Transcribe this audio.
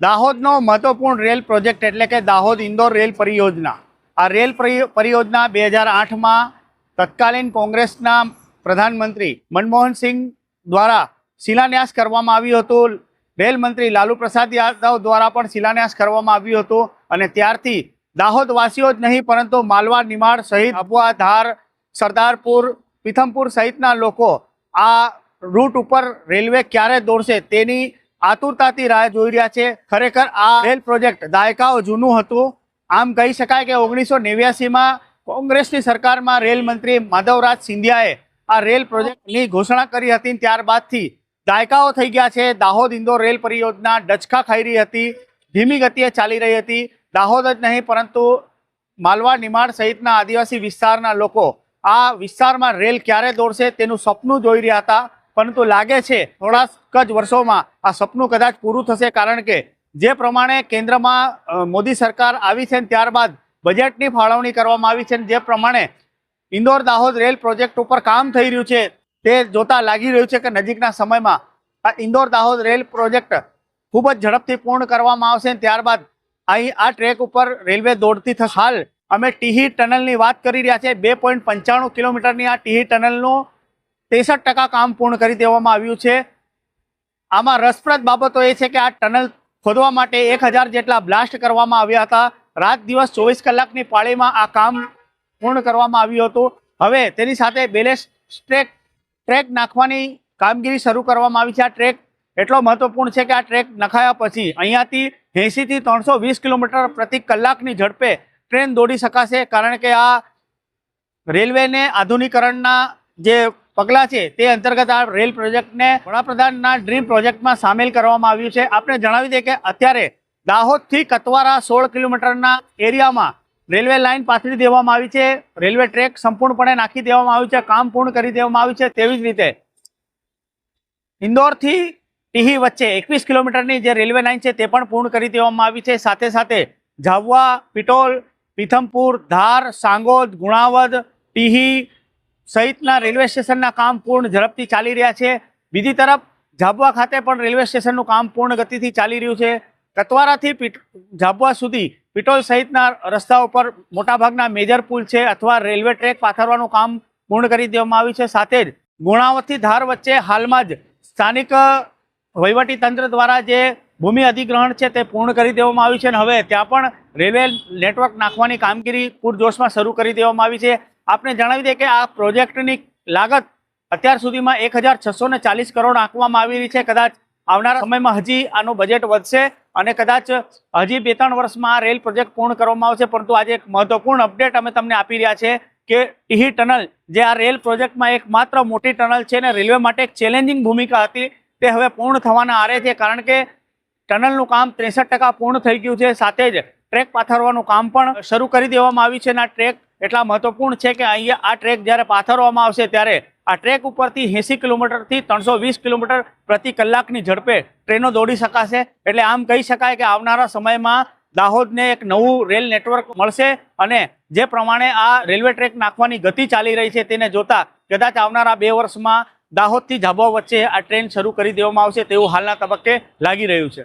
દાહોદનો મહત્વપૂર્ણ rail project એટલે કે દાહોદ ઇન્દોર રેલ પરિયોજના. આ રેલ પરી- પરિયોજના બે હજાર આઠમાં તત્કાલીન કોંગ્રેસના પ્રધાનમંત્રી મનમોહનસિંહ દ્વારા શિલાન્યાસ કરવામાં આવ્યું હતું. રેલ મંત્રી લાલુ પ્રસાદ યાદવ દ્વારા પણ શિલાન્યાસ કરવામાં આવ્યું હતું અને ત્યારથી દાહોદવાસીઓ જ નહીં, પરંતુ માલવા નિમાડ સહિત અબુઆ ધાર સરદારપુર, પીથમપુર સહિતના લોકો આ રૂટ ઉપર રેલવે ક્યારે દોડશે તેની આતુરતાથી રાહ જોઈ રહ્યા છે. ખરેખર આ રેલ પ્રોજેક્ટ દાયકાઓ જૂનું હતું. આમ કહી શકાય કે ઓગણીસો નેવ્યાસીમાં કોંગ્રેસની સરકારમાં રેલ મંત્રી માધવરાજ સિંધિયાએ આ રેલ પ્રોજેક્ટની ઘોષણા કરી હતી. ત્યારબાદથી દાયકાઓ થઈ ગયા છે. દાહોદ ઇન્દોર રેલ પરિયોજના ડચકા ખાઈ રહી હતી. ધીમી ગતિએ ચાલી રહી હતી. દાહોદ જ નહીં, પરંતુ માલવા નિમાડ સહિતના આદિવાસી વિસ્તારના લોકો આ વિસ્તારમાં રેલ ક્યારે દોડશે તેનું સપનું જોઈ રહ્યા હતા. પરંતુ લાગે છે થોડાક જ વર્ષોમાં આ સપનું કદાચ પૂરું થશે કારણ કે જે પ્રમાણે કેન્દ્રમાં મોદી સરકાર આવી છે ત્યારબાદ બજેટની ફાળવણી કરવામાં આવી છે જે પ્રમાણે ઇન્દોર દાહોદ રેલ પ્રોજેક્ટ ઉપર કામ થઈ રહ્યું છે તે જોતા લાગી રહ્યું છે કે નજીકના સમયમાં આ ઇન્દોર દાહોદ રેલ પ્રોજેક્ટ ખૂબ જ ઝડપથી પૂર્ણ કરવામાં આવશે ત્યારબાદ અહીં આ ટ્રેક ઉપર રેલવે દોડતી થશે. હાલ અમે ટીહી ટનલની વાત કરી રહ્યા છીએ. બે પોઈન્ટ પંચાણું કિલોમીટરની આ ટીહી ટનલનું ત્રેસઠ ટકા કામ પૂર્ણ કરી દેવામાં આવ્યું છે. આમાં રસપ્રદ બાબતો એ છે કે આ ટનલ ખોદવા માટે એક જેટલા બ્લાસ્ટ કરવામાં આવ્યા હતા. રાત દિવસ ચોવીસ કલાકની પાળીમાં આ કામ પૂર્ણ કરવામાં આવ્યું હતું. હવે તેની સાથે બેલેસ ટ્રેક ટ્રેક નાખવાની કામગીરી શરૂ કરવામાં આવી છે. આ ટ્રેક એટલો મહત્વપૂર્ણ છે કે આ ટ્રેક નખાયા પછી અહીંયાથી એંશીથી ત્રણસો વીસ કિલોમીટર પ્રતિ કલાકની ઝડપે ટ્રેન દોડી શકાશે. કારણ કે આ રેલવેને આધુનિકરણના જે પગલાં છે તે અંતર્ગત આ રેલ પ્રોજેક્ટને વડાપ્રધાનના ડ્રીમ પ્રોજેક્ટમાં સામેલ કરવામાં આવ્યું છે. આપણે જણાવી દઈએ કે અત્યારે દાહોદથી કતવારા સોળ કિલોમીટરના એરિયામાં રેલવે લાઇન પાથરી દેવામાં આવી છે. રેલવે ટ્રેક સંપૂર્ણપણે નાખી દેવામાં આવ્યું છે. કામ પૂર્ણ કરી દેવામાં આવ્યું છે. તેવી જ રીતે ઇન્દોરથી ટીહી વચ્ચે એકવીસ કિલોમીટરની જે રેલવે લાઇન છે તે પણ પૂર્ણ કરી દેવામાં આવી છે. સાથે સાથે ઝાવવા પિટોલ, પીથમપુર, ધાર, સાંગોદ, ગુણાવદ, ટીહી સહિતના રેલવે સ્ટેશનના કામ પૂર્ણ ઝડપથી ચાલી રહ્યા છે. બીજી તરફ ઝાબવા ખાતે પણ રેલવે સ્ટેશનનું કામ પૂર્ણ ગતિથી ચાલી રહ્યું છે. કતવારાથી ઝાબવા સુધી પિટોલ સહિતના રસ્તા ઉપર મોટાભાગના મેજર પુલ છે અથવા રેલવે ટ્રેક પાથરવાનું કામ પૂર્ણ કરી દેવામાં આવ્યું છે. સાથે જ ગુણાવતથી ધાર વચ્ચે હાલમાં જ સ્થાનિક તંત્ર દ્વારા જે ભૂમિ અધિગ્રહણ છે તે પૂર્ણ કરી દેવામાં આવ્યું છે અને હવે ત્યાં પણ રેલવે નેટવર્ક નાખવાની કામગીરી પૂરજોશમાં શરૂ કરી દેવામાં આવી છે. આપણે જણાવી દઈએ કે આ પ્રોજેક્ટની લાગત અત્યાર સુધીમાં એક કરોડ આંકવામાં આવી રહી છે. કદાચ આવનારા સમયમાં હજી આનું બજેટ વધશે અને કદાચ હજી બે ત્રણ વર્ષમાં આ રેલ પ્રોજેક્ટ પૂર્ણ કરવામાં આવશે. પરંતુ આજે એક મહત્વપૂર્ણ અપડેટ અમે તમને આપી રહ્યા છે કે ટીહી ટનલ, જે આ રેલ પ્રોજેક્ટમાં એક માત્ર મોટી ટનલ છે અને રેલવે માટે એક ચેલેન્જિંગ ભૂમિકા હતી, તે હવે પૂર્ણ થવાના આરે છે. કારણ કે ટનલનું કામ ત્રેસઠ પૂર્ણ થઈ ગયું છે. સાથે જ ટ્રેક પાથરવાનું કામ પણ શરૂ કરી દેવામાં આવ્યું છે અને આ ટ્રેક એટલા મહત્વપૂર્ણ છે કે અહીંયા આ ટ્રેક જ્યારે પાથરવામાં આવશે ત્યારે આ ટ્રેક ઉપરથી એંસી કિલોમીટરથી ત્રણસો વીસ કિલોમીટર પ્રતિ કલાકની ઝડપે ટ્રેનો દોડી શકાશે. એટલે આમ કહી શકાય કે આવનારા સમયમાં દાહોદને એક નવું રેલ નેટવર્ક મળશે અને જે પ્રમાણે આ રેલવે ટ્રેક નાખવાની ગતિ ચાલી રહી છે તેને જોતા કદાચ આવનારા બે વર્ષમાં દાહોદથી ઝાબો વચ્ચે આ ટ્રેન શરૂ કરી દેવામાં આવશે તેવું હાલના તબક્કે લાગી રહ્યું છે.